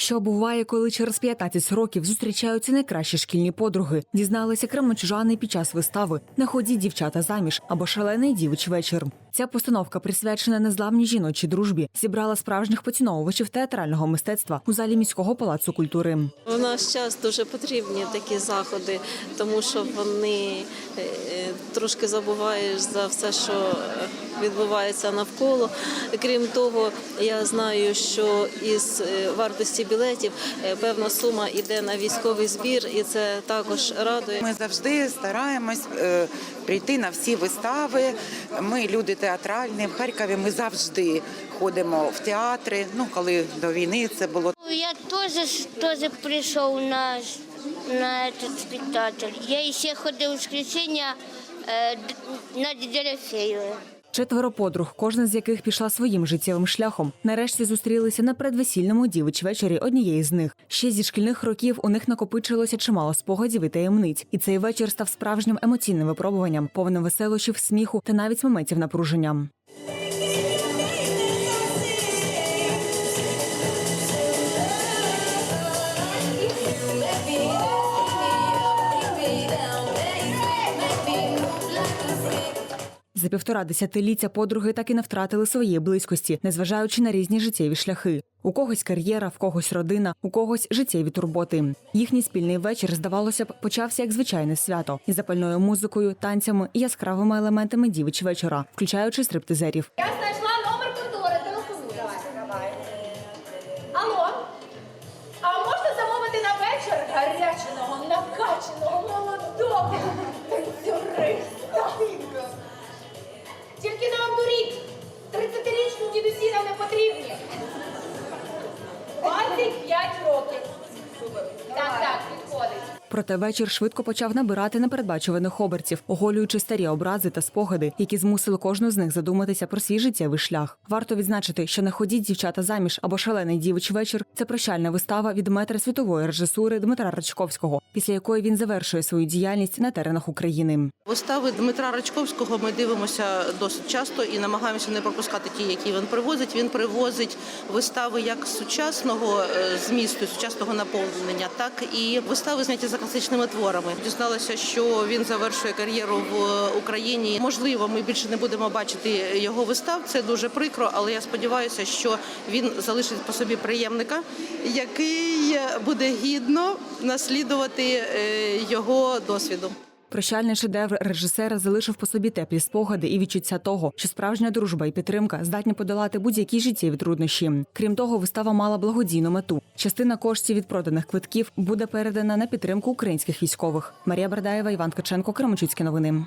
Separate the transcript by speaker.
Speaker 1: Що буває, коли через 15 років зустрічаються найкращі шкільні подруги, дізналися кременчужани під час вистави на ході дівчата заміж або шалений дівич вечір. Ця постановка, присвячена незламній жіночій дружбі, зібрала справжніх поціновувачів театрального мистецтва у залі міського палацу культури.
Speaker 2: В наш час дуже потрібні такі заходи, тому що вони е, трошки забуваєш за все, що відбувається навколо. Крім того, я знаю, що із е, вартості білетів е, певна сума йде на військовий збір, і це також радує.
Speaker 3: Ми завжди стараємось прийти на всі вистави. Ми люди театральні. В Харкові ми завжди ходимо в театри. Ну, коли до війни це було
Speaker 4: Я теж теж прийшов на, на цей спектакль. Я ще ходив в воскресіння э, на Дорофеева.
Speaker 1: Четверо подруг, кожна з яких пішла своїм життєвим шляхом, нарешті зустрілися на предвесільному дівич вечорі однієї з них. Ще зі шкільних років у них накопичилося чимало спогадів і таємниць, і цей вечір став справжнім емоційним випробуванням, повним веселощів, сміху та навіть моментів напруження. За півтора десятиліття подруги так і не втратили своєї близькості, незважаючи на різні життєві шляхи. У когось кар'єра, в когось родина, у когось життєві турботи. Їхній спільний вечір, здавалося б, почався як звичайне свято із запальною музикою, танцями і яскравими елементами дівич вечора, включаючи стриптизерів.
Speaker 5: Я знайшла 30-річні нам не потрібні. 25
Speaker 1: Проте вечір швидко почав набирати непередбачуваних оберців, оголюючи старі образи та спогади, які змусили кожну з них задуматися про свій життєвий шлях. Варто відзначити, що не ходіть дівчата заміж або шалений дівич вечір це прощальна вистава від метра світової режисури Дмитра Рачковського, після якої він завершує свою діяльність на теренах України.
Speaker 6: Вистави Дмитра Рачковського ми дивимося досить часто і намагаємося не пропускати ті, які він привозить. Він привозить вистави як сучасного е, змісту, сучасного наповнення, так і вистави зняті за класичними творами. Дізналася, що він завершує кар'єру в Україні. Можливо, ми більше не будемо бачити його вистав. Це дуже прикро, але я сподіваюся, що він залишить по собі приємника, який буде гідно наслідувати е, його досвіду.
Speaker 1: Прощальний шедевр режисера залишив по собі теплі спогади і відчуття того, що справжня дружба і підтримка здатні подолати будь-які життєві труднощі. Крім того, вистава мала благодійну мету. Частина коштів від проданих квитків буде передана на підтримку українських військових. Марія Бердаєва, Іван Ткаченко, Кременчуцькі новини.